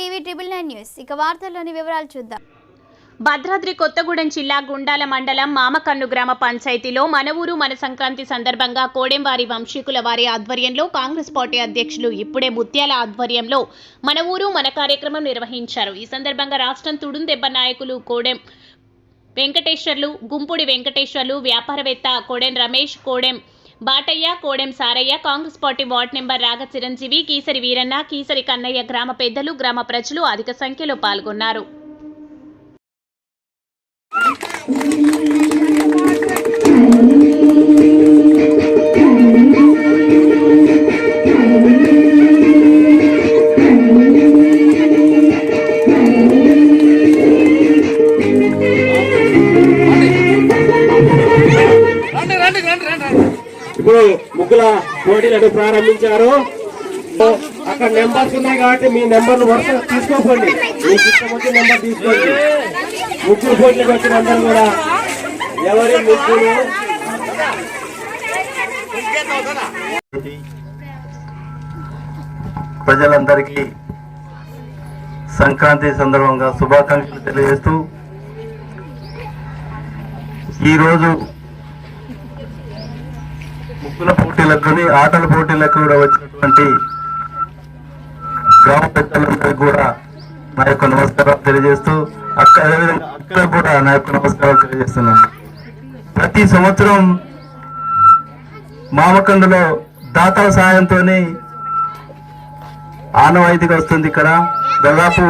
TV triple nine news. ఇక వార్తల్లోని వివరాలు చూద్దాం. భద్రాద్రి కొత్తగూడెం జిల్లా గుండాల మండలం మామకన్ను గ్రామ పంచాయతీలో మన ఊరు మన సంక్రాంతి సందర్భంగా కోడెంవారి వంశీకుల వారి ఆధ్వర్యంలో కాంగ్రెస్ పార్టీ అధ్యక్షులు ఇప్పుడే ముత్యాల ఆధ్వర్యంలో మన ఊరు మన కార్యక్రమం నిర్వహించారు. ఈ సందర్భంగా రాష్ట్రం తుడుందెబ్బ నాయకులు కోడెం వెంకటేశ్వర్లు గుంపుడి వెంకటేశ్వర్లు వ్యాపారవేత్త Kodem Ramesh Kodem Bataiah Kodem Saraiah Congress party ward number Raga Chiranjeevi Keesari Veeranna Keesari Kannayya గ్రామ పెద్దలు గ్రామ ప్రజలు అధిక సంఖ్యలో పాల్గొన్నారు. రండి రండి రండి రండి. ఇప్పుడు ముగ్గుల పోటీలను ప్రారంభించారు. అక్కడ నెంబర్స్ ఉన్నాయి కాబట్టి మీ నెంబర్లు వరుస తీసుకోకండి. మీ ఇష్టం నెంబర్ తీసుకోండి. ముగ్గురు పోటీలకు వచ్చిన అందరూ కూడా ఎవరి ముగ్గురు ప్రజలందరికీ సంక్రాంతి సందర్భంగా శుభాకాంక్షలు తెలియజేస్తూ ఈరోజు ముగ్గుల పోటీలకు ఆటల పోటీలకు కూడా వచ్చినటువంటి గ్రామ పెద్దలందరికీ కూడా నా యొక్క నమస్కారాలు తెలియజేస్తూ అక్క అదేవిధంగా కూడా నా యొక్క నమస్కారాలు తెలియజేస్తున్నాను. ప్రతి సంవత్సరం మామకండలో దాతల సహాయంతోని ఆనవాయితీగా వస్తుంది ఇక్కడ. దాదాపు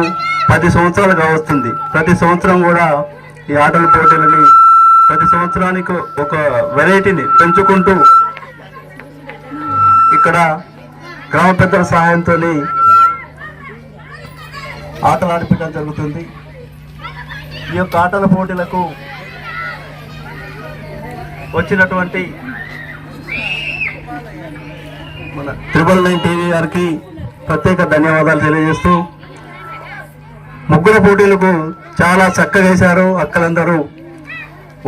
పది సంవత్సరాలుగా వస్తుంది. ప్రతి సంవత్సరం కూడా ఈ ఆటల పోటీలని ప్రతి సంవత్సరానికి ఒక వెరైటీని పెంచుకుంటూ ఇక్కడ గ్రామ పెద్దల సహాయంతో ఆటలు ఆడిపించడం జరుగుతుంది. ఈ యొక్క ఆటల పోటీలకు వచ్చినటువంటి మన త్రిబుల్ నైన్ టీవీ గారికి ప్రత్యేక ధన్యవాదాలు తెలియజేస్తూ ముగ్గుల పోటీలకు చాలా చక్కగా వేశారు అక్కలందరూ.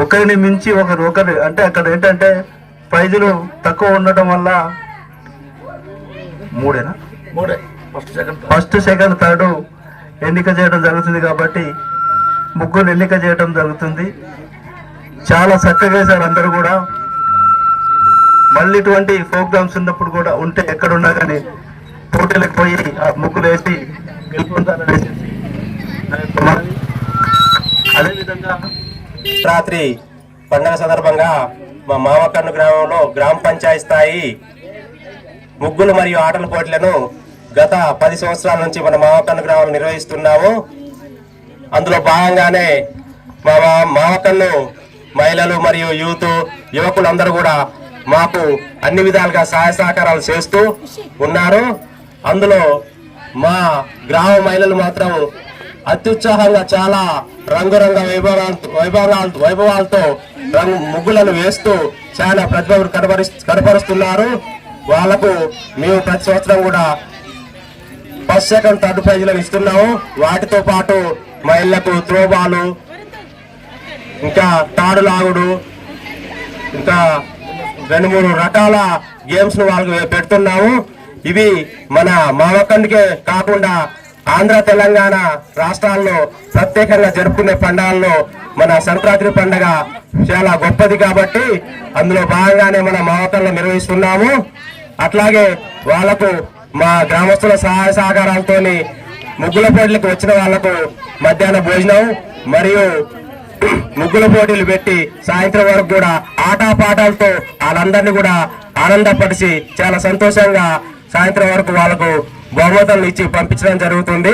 ఒకరిని మించి ఒకరు ఒకరు అంటే అక్కడ ఏంటంటే ప్రైజులు తక్కువ ఉండటం వల్ల మూడేనా? మూడే. First second first second third ఎన్నిక చేయడం జరుగుతుంది కాబట్టి ముగ్గురు ఎన్నిక చేయడం జరుగుతుంది. చాలా చక్కగా వేశారు అందరూ కూడా. మళ్ళీ ఇటువంటి ప్రోగ్రామ్స్ ఉన్నప్పుడు కూడా ఉంటే ఎక్కడున్నా కానీ పోటీలకు పోయి ఆ ముగ్గులు వేసి. అదేవిధంగా రాత్రి పండుగ సందర్భంగా మా మామకన్ను గ్రామంలో గ్రామ పంచాయతీ స్థాయి ముగ్గులు మరియు ఆటల పోటీలను గత పది సంవత్సరాల నుంచి మన మామకన్ను గ్రామంలో నిర్వహిస్తున్నాము. అందులో భాగంగానే మా మావకన్ను మహిళలు మరియు యూత్ యువకులందరూ కూడా మాకు అన్ని విధాలుగా సహాయ సహకారాలు చేస్తూ ఉన్నారు. అందులో మా గ్రామ మహిళలు మాత్రం అత్యుత్సాహంగా చాలా రంగురంగ వైభవాలతో వైభవాలతో వైభవాలతో రంగు ముగ్గులను వేస్తూ చాలా ప్రతిభ కనబరి కనపరుస్తున్నారు. వాళ్ళకు మేము ప్రతి సంవత్సరం కూడా ఫస్ట్ సెకండ్ థర్డ్ ప్రైజ్లను ఇస్తున్నాము. వాటితో పాటు మహిళలకు త్రోబాలు ఇంకా తాడు లాగుడు ఇంకా రెండు మూడు రకాల గేమ్స్ను వాళ్ళకి పెడుతున్నాము. ఇవి మన మామకండికే కాకుండా ఆంధ్ర తెలంగాణ రాష్ట్రాల్లో ప్రత్యేకంగా జరుపుకునే పండుగల్లో మన సంక్రాంతి పండుగ చాలా గొప్పది కాబట్టి అందులో భాగంగానే మన మావతలను నిర్వహిస్తున్నాము. అట్లాగే వాళ్ళకు మా గ్రామస్తుల సహాయ సహకారాలతోని ముగ్గుల పోటీలకు వచ్చిన వాళ్ళకు మధ్యాహ్న భోజనం మరియు ముగ్గుల పోటీలు పెట్టి సాయంత్రం వరకు కూడా ఆటపాటాలతో వాళ్ళందరినీ కూడా ఆనందపరిచి చాలా సంతోషంగా సాయంత్రం వరకు వాళ్ళకు బహుమతులను ఇచ్చి పంపించడం జరుగుతుంది.